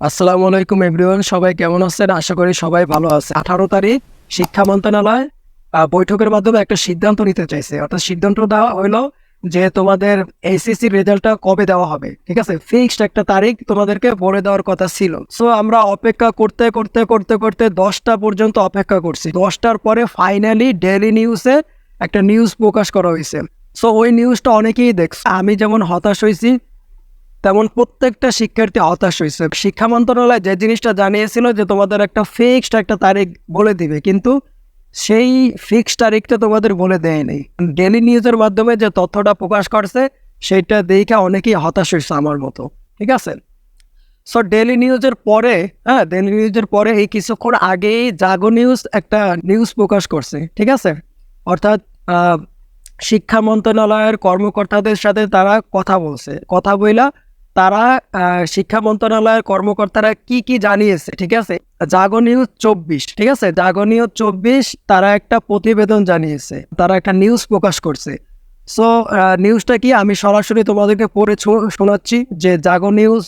আসসালামু আলাইকুম এভরিওয়ান, সবাই কেমন আছেন? আশা করি সবাই ভালো আছে আঠারো তারিখ শিক্ষা মন্ত্রণালয় বৈঠকের মাধ্যমে একটা সিদ্ধান্ত নিতে চাইছে। অর্থাৎ সিদ্ধান্ত দেওয়া হলো যে তোমাদের এইচএসসি রেজাল্টটা কবে দেওয়া হবে, ঠিক আছে? ফিক্সড একটা তারিখ তোমাদেরকে বলে দেওয়ার কথা ছিল। সো আমরা অপেক্ষা করতে করতে করতে করতে দশটা পর্যন্ত অপেক্ষা করছি। দশটার পরে ফাইনালি ডেলি নিউজে একটা নিউজ প্রকাশ করা হয়েছে। সো ওই নিউজটা অনেকেই দেখছে। আমি যেমন হতাশ হয়েছি তেমন প্রত্যেকটা শিক্ষার্থী হতাশ হয়েছে। শিক্ষা মন্ত্রণালয় যে জিনিসটা জানিয়েছিল যে তোমাদের একটা ফিক্সড একটা তারিখ বলে দিবে, কিন্তু সেই ফিক্সড তারিখটা তোমাদের বলে দেয়নি। ডেলি নিউজের মাধ্যমে যে তথ্যটা প্রকাশ করছে, সেটা দেখে অনেকেই হতাশ হয়েছে আমার মতো, ঠিক আছে? সো ডেলি নিউজের পরে হ্যাঁ ডেলি নিউজের পরে এই কিছুক্ষণ আগেই জাগো নিউজ একটা নিউজ প্রকাশ করছে, ঠিক আছে? অর্থাৎ শিক্ষা মন্ত্রণালয়ের কর্মকর্তাদের সাথে তারা কথা বলছে, কথা বইলা তারা শিক্ষা মন্ত্রণালয়ের কর্মকর্তারা কি কি জানিয়েছে, ঠিক আছে? জাগো নিউজ চব্বিশ, ঠিক আছে? জাগো নিউজ চব্বিশ, তারা একটা প্রতিবেদন জানিয়েছে, তারা একটা নিউজ প্রকাশ করছে। সো নিউজটা কি? আমি সরাসরি তোমাদেরকে পড়ে শোনাচ্ছি যে জাগো নিউজ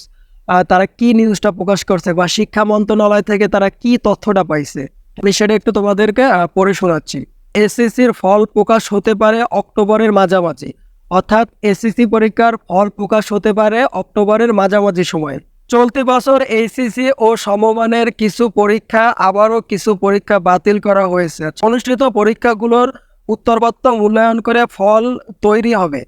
তারা কি নিউজটা প্রকাশ করছে বা শিক্ষা মন্ত্রণালয় থেকে তারা কি তথ্যটা পাইছে? আমি সেটা একটু তোমাদেরকে পড়ে শোনাচ্ছি। এসএসসির ফল প্রকাশ হতে পারে অক্টোবরের মাঝামাঝি। অর্থাৎ এসএসসি পরীক্ষার ফল প্রকাশ হতে পারে অক্টোবরের মাঝামাঝি সময়ে। চলতি বছর এইচএসসি ও সমমানের কিছু পরীক্ষা আবারও কিছু পরীক্ষা বাতিল করা হয়েছে। অনুষ্ঠিত পরীক্ষাগুলোর উত্তরবত্ত মূল্যায়ন করে ফল তৈরি হবে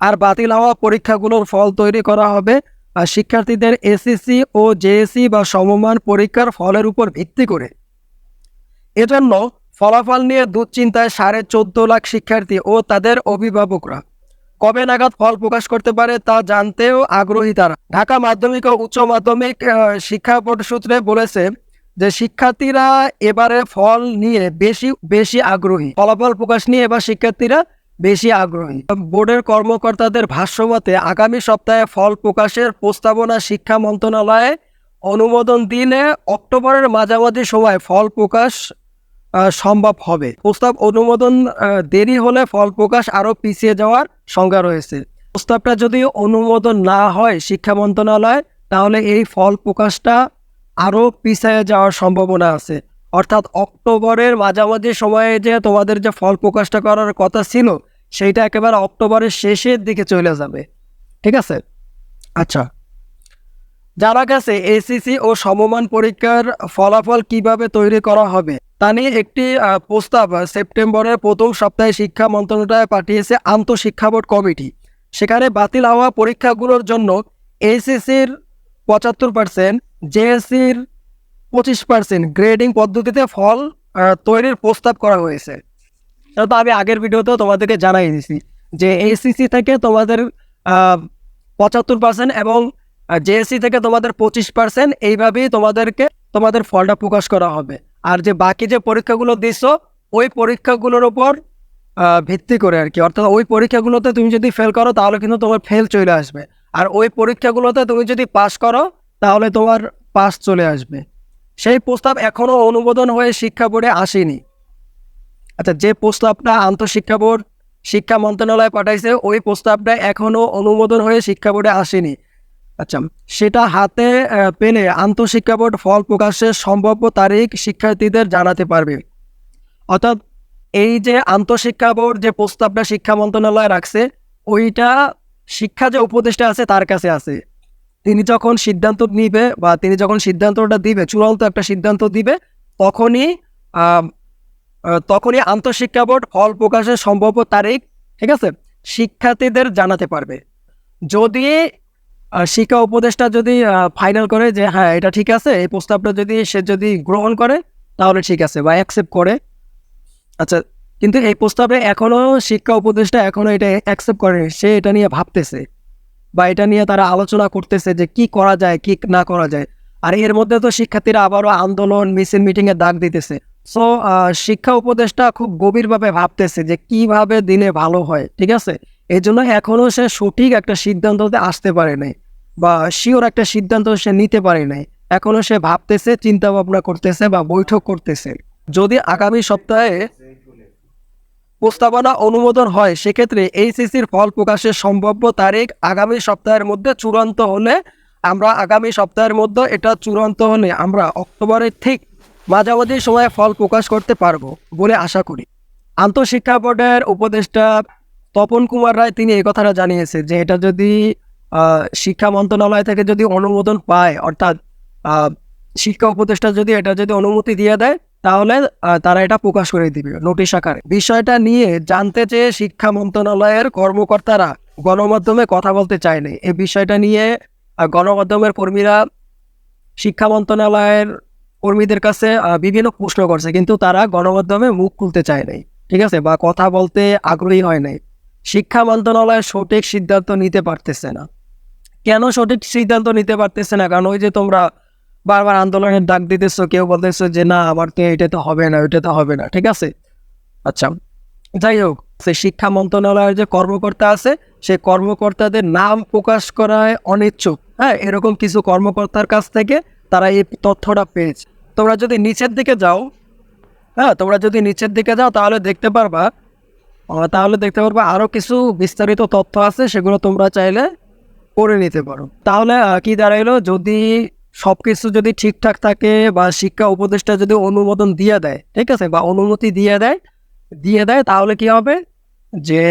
আর বাতিল হওয়া পরীক্ষাগুলোর ফল তৈরি করা হবে। আর শিক্ষার্থীদের এসএসসি ও জেএসসি বা সমমান পরীক্ষার ফলের উপর ভিত্তি করে। এজন্য ফলাফল নিয়ে দুশ্চিন্তায় সাড়ে চোদ্দ লাখ শিক্ষার্থী ও তাদের অভিভাবকরা কবে নাগাদ ফল প্রকাশ করতে পারে তা জানতেও আগ্রহী তারা। ঢাকা মাধ্যমিক ও উচ্চ মাধ্যমিক শিক্ষা বোর্ড সূত্রে বলেছে যে শিক্ষার্থীরা এবারে ফল নিয়ে বেশি বেশি আগ্রহী। ফলাফল প্রকাশ নিয়ে এবার শিক্ষার্থীরা বেশি আগ্রহী। বোর্ডের কর্মকর্তাদের ভাষ্যমতে, আগামী সপ্তাহে ফল প্রকাশের প্রস্তাবনা শিক্ষা মন্ত্রণালয়ে অনুমোদন দিলে অক্টোবরের মাঝামাঝি সময় ফল প্রকাশ সম্ভব হবে। প্রস্তাব অনুমোদন দেরি হলে ফল প্রকাশ আরও পিছিয়ে যাওয়ার সংজ্ঞা রয়েছে। প্রস্তাবটা যদি অনুমোদন না হয় শিক্ষা মন্ত্রণালয়, তাহলে এই ফল প্রকাশটা আরও পিছিয়ে যাওয়ার সম্ভাবনা আছে। অর্থাৎ অক্টোবরের মাঝামাঝি সময়ে যে তোমাদের যে ফল প্রকাশটা করার কথা ছিল, সেইটা একেবারে অক্টোবরের শেষের দিকে চলে যাবে। ঠিক আছে? আচ্ছা। যারা কাছে এসিসি ও সমমান পরীক্ষার ফলাফল কীভাবে তৈরি করা হবে? তা নিয়ে একটি প্রস্তাব সেপ্টেম্বরের প্রথম সপ্তাহে শিক্ষা মন্ত্রণালয়ে পাঠিয়েছে আন্তঃশিক্ষা বোর্ড কমিটি। সেখানে বাতিল হওয়া পরীক্ষাগুলোর জন্য এসিসির পঁচাত্তর পার্সেন্ট জেএসসির পঁচিশ পার্সেন্ট গ্রেডিং পদ্ধতিতে ফল তৈরির প্রস্তাব করা হয়েছে। তো আমি আগের ভিডিওতেও তোমাদেরকে জানাই দিছি যে এসিসি থেকে তোমাদের পঁচাত্তর পার্সেন্ট এবং জেএসসি থেকে তোমাদের পঁচিশ পার্সেন্ট এইভাবেই তোমাদেরকে, তোমাদের ফলটা প্রকাশ করা হবে। আর যে বাকি যে পরীক্ষাগুলো দিছো, ওই পরীক্ষাগুলোর ওপর ভিত্তি করে আর কি। অর্থাৎ ওই পরীক্ষাগুলোতে তুমি যদি ফেল করো, তাহলে কিন্তু তোমার ফেল চলে আসবে। আর ওই পরীক্ষাগুলোতে তুমি যদি পাস করো, তাহলে তোমার পাস চলে আসবে। সেই প্রস্তাব এখনও অনুমোদন হয়ে শিক্ষা বোর্ডে আসেনি। আচ্ছা যে প্রস্তাবটা আন্তঃশিক্ষা বোর্ড, শিক্ষা মন্ত্রণালয় পাঠাইছে, ওই প্রস্তাবটা এখনও অনুমোদন হয়ে শিক্ষা বোর্ডে আসেনি। আচ্ছা সেটা হাতে পেলে আন্তঃশিক্ষা বোর্ড ফল প্রকাশের সম্ভাব্য তারিখ শিক্ষার্থীদের জানাতে পারবে। অর্থাৎ এই যে আন্তঃশিক্ষা বোর্ড যে প্রস্তাবটা শিক্ষা মন্ত্রণালয় রাখছে, ওইটা শিক্ষা যে উপদেষ্টা আছে, তার কাছে আছে। তিনি যখন সিদ্ধান্ত নিবে বা তিনি যখন সিদ্ধান্তটা দিবে, চূড়ান্ত একটা সিদ্ধান্ত দিবে, তখনই তখনই আন্তঃশিক্ষা বোর্ড ফল প্রকাশের সম্ভাব্য তারিখ, ঠিক আছে, শিক্ষার্থীদের জানাতে পারবে। যদি শিক্ষা উপদেষ্টা যদি ফাইনাল করে যে হ্যাঁ এটা ঠিক আছে, এই প্রস্তাবটা যদি সে যদি গ্রহণ করে, তাহলে ঠিক আছে বা অ্যাকসেপ্ট করে। আচ্ছা কিন্তু এই প্রস্তাবে এখনও শিক্ষা উপদেষ্টা এখনও এটা অ্যাকসেপ্ট করেনি, সে এটা নিয়ে ভাবতেছে বা এটা নিয়ে তারা আলোচনা করতেছে যে কি করা যায়, কি না করা যায়। আর এর মধ্যে তো শিক্ষার্থীরা আবারও আন্দোলন, মিছিল মিটিংয়ে ডাক দিতেছে। সো শিক্ষা উপদেষ্টা খুব গভীরভাবে ভাবতেছে যে কীভাবে দিলে ভালো হয়, ঠিক আছে? এই জন্য এখনও সে সঠিক একটা সিদ্ধান্ততে আসতে পারে নাই বা শিওর একটা সিদ্ধান্ত সে নিতে পারে নাই। এখনও সে ভাবতেছে চিন্তা ভাবনা করতেছে বা বৈঠক করতেছে। যদি আগামী সপ্তাহে প্রস্তাবনা অনুমোদন হয়, সেক্ষেত্রে এইচএসির ফল প্রকাশের সম্ভাব্য তারিখ আগামী সপ্তাহের মধ্যে চূড়ান্ত হলে আমরা আগামী সপ্তাহের মধ্যে এটা চূড়ান্ত হলে আমরা অক্টোবরের ঠিক মাঝামাঝি সময়ে ফল প্রকাশ করতে পারব বলে আশা করি। আন্তঃশিক্ষা বোর্ডের উপদেষ্টা তপন কুমার রায় তিনি এই কথাটা জানিয়েছে যে এটা যদি শিক্ষা মন্ত্রণালয় থেকে যদি অনুমোদন পায়, অর্থাৎ শিক্ষা উপদেষ্টা যদি এটা যদি অনুমতি দিয়ে দেয়, তাহলে তারা এটা প্রকাশ করে দিবে নোটিশ আকারে। বিষয়টা নিয়ে জানতে চেয়ে শিক্ষা মন্ত্রণালয়ের কর্মকর্তারা গণমাধ্যমে কথা বলতে চায়নি। এই বিষয়টা নিয়ে গণমাধ্যমের কর্মীরা শিক্ষা মন্ত্রণালয়ের কর্মীদের কাছে বিভিন্ন প্রশ্ন করছে, কিন্তু তারা গণমাধ্যমে মুখ খুলতে চায় নাই ঠিক আছে? বা কথা বলতে আগ্রহী হয় নাই। শিক্ষা মন্ত্রণালয় সঠিক সিদ্ধান্ত নিতে পারতেছে না। কেন সঠিক সিদ্ধান্ত নিতে পারতেছে না? কারণ ওই যে তোমরা বারবার আন্দোলনের ডাক দিতেছো, কেউ বলতেছো যে, না, আমার তো এটা তো হবে না, ওইটা তো হবে না। ঠিক আছে? আচ্ছা যাই হোক সে শিক্ষা মন্ত্রণালয়ের যে কর্মকর্তা আছে, সেই কর্মকর্তাদের নাম প্রকাশ করায় অনিচ্ছুক। হ্যাঁ এরকম কিছু কর্মকর্তার কাছ থেকে তারা এই তথ্যটা পেয়েছে। তোমরা যদি নিচের দিকে যাও হ্যাঁ তোমরা যদি নিচের দিকে যাও, তাহলে দেখতে পারবা তাহলে দেখতে পারবা আরও কিছু বিস্তারিত তথ্য আছে, সেগুলো তোমরা চাইলে করে নিতে পারো। তাহলে কি দাঁড়াইলো? যদি সব কিছু যদি ঠিকঠাক থাকে বা শিক্ষা উপদেষ্টা যদি অনুমোদন দিয়ে দেয়, ঠিক আছে? বা অনুমতি দিয়ে দেয় দিয়ে দেয়, তাহলে কি হবে? যে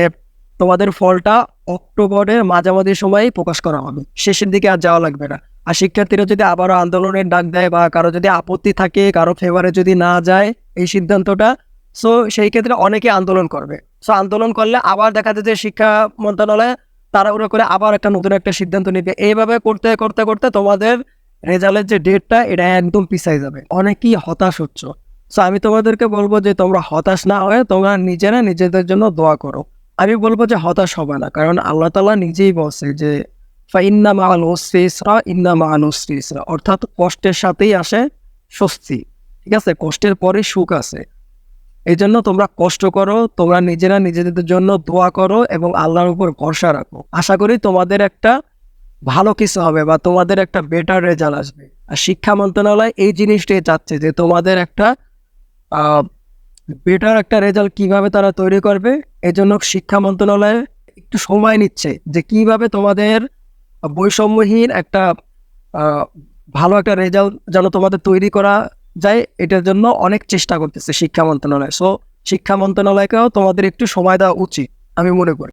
তোমাদের ফলটা অক্টোবরের মাঝামাঝি সময়ে প্রকাশ করা হবে। শেষের দিকে আর যাওয়া লাগবে না। আর শিক্ষার্থীরা যদি আবারও আন্দোলনের ডাক দেয় বা কারও যদি আপত্তি থাকে, কারও ফেভারে যদি না যায় এই সিদ্ধান্তটা সো সেই ক্ষেত্রে অনেকে আন্দোলন করবে। সো আন্দোলন করলে আবার দেখা যায় যে শিক্ষা মন্ত্রণালয় তাড়াহুড়ো করে আবার একটা নতুন একটা সিদ্ধান্ত নিবে। এইভাবে করতে করতে করতে তোমাদের রেজাল্টের যে ডেটটা এটা একদম পিছাই যাবে। অনেকেই হতাশ হচ্ছ। সো আমি তোমাদেরকে বলব যে তোমরা হতাশ না হয়ে তোমরা নিজেরা নিজেদের জন্য দোয়া করো। আমি বলব যে হতাশ হবে না, কারণ আল্লাহ তালা নিজেই বলছে যে ইন্না মাল ওসরা ইন্না মাল ওসরা অর্থাৎ কষ্টের সাথেই আসে স্বস্তি। ঠিক আছে? কষ্টের পরে সুখ আছে। এই জন্য তোমরা কষ্ট করো, তোমরা নিজেরা নিজেদের জন্য দোয়া করো এবং আল্লাহর উপর ভরসা রাখো। আশা করি তোমাদের একটা ভালো কিছু হবে বা তোমাদের একটা বেটার রেজাল্ট আসবে। আর শিক্ষা মন্ত্রণালয় এই জিনিসটাই চাচ্ছে যে তোমাদের একটা বেটার একটা রেজাল্ট কীভাবে তারা তৈরি করবে। এই জন্য শিক্ষা মন্ত্রণালয় একটু সময় নিচ্ছে যে কীভাবে তোমাদের বৈষম্যহীন একটা ভালো একটা রেজাল্ট যেন তোমাদের তৈরি করা যায় এটার জন্য অনেক চেষ্টা করতেছে শিক্ষা মন্ত্রণালয়। সো শিক্ষা মন্ত্রণালয়কেও তোমাদের একটু সময় দেওয়া উচিত, আমি মনে করি।